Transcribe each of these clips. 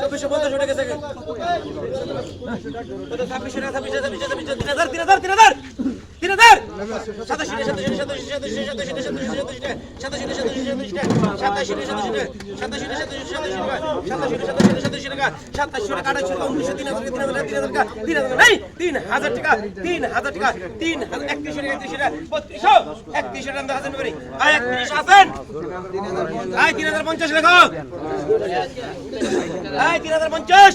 চব্বিশশো পঞ্চাশ উঠে গেছে ছাব্বিশশো টাকা ছাব্বিশ হাজার ছাব্বিশ হাজার তিন হাজার তিন হাজার তিন হাজার তিন হাজার টাকা। তিন হাজার টাকা তিন হাজার একত্রিশশো টাকা একত্রিশশো টাকা বত্রিশশো একত্রিশশো টাকা হাজার করি আর একত্রিশ হাজার আয় তিন হাজার পঞ্চাশ লেখো আয় তিন হাজার পঞ্চাশ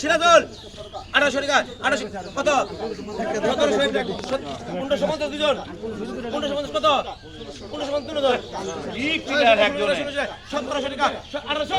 সিরাজল আঠারোশো টাকা আঠারোশো কত? পনেরোশো পঞ্চাশ দুজন পনেরোশো পঞ্চাশ কত? পনেরোশো পঞ্চাশ দুজন সতেরোশো টাকা। আঠারোশো?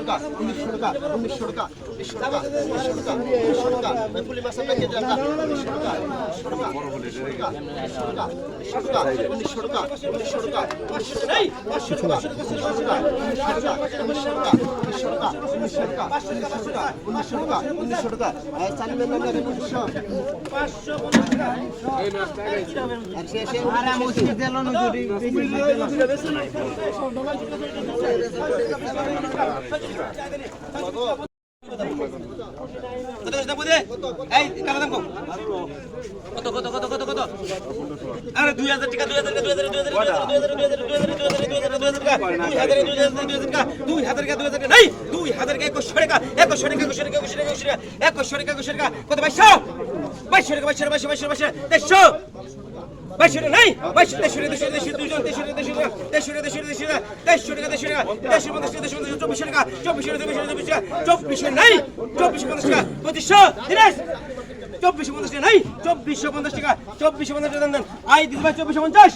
কত উনিশশো টাকা উনিশশো টাকা উনিশশো টাকা উনিশশো টাকা উনিশশো টাকা পুলি মাছের প্যাকেট টাকা উনিশশো টাকা উনিশশো টাকা উনিশশো টাকা উনিশশো টাকা উনিশশো টাকা উনিশশো টাকা এই পাঁচশো টাকা পাঁচশো টাকা উনিশশো টাকা উনিশশো টাকা উনিশশো টাকা টাকা উনিশশো টাকা। উনিশশো টাকা উনিশশো টাকা উনিশশো টাকা চালিয়ে নাম লাগে উনিশশো পাঁচশো কত কত কত কত কত কত আরে দুই হাজার টাকা দুই হাজার দুই হাজার দুই হাজার দুই হাজার টাকা দুই হাজার টাকা দুই হাজার টাকা একশো টাকা একশো টাকা একশো টাকা একশো টাকা একশো টাকা একশো টাকা একশো টাকা কত বাইশো বাইশো টাকা বাইশো বাইশো বাইশো বাইশো দেড়শো নাই বাইশো দেড়শো দেড়শো দেড়শো দুজন দেড়শো দেড়শো দেড়শো দেড়শো দেড়শো দেড়শো টাকা দেড়শো টাকা দেড়শো পঞ্চাশ দেড়শো পঞ্চাশ চব্বিশশো টাকা চব্বিশশো চব্বিশশো চব্বিশ টাকা চব্বিশশো নাই চব্বিশশো পঞ্চাশ টাকা পঁচিশশো তিরিশ চব্বিশশো পঞ্চাশ টাকা নাই চব্বিশশো পঞ্চাশ টাকা চব্বিশশো পঞ্চাশ টাকা দেন আই দিদি ভাই চব্বিশশো পঞ্চাশ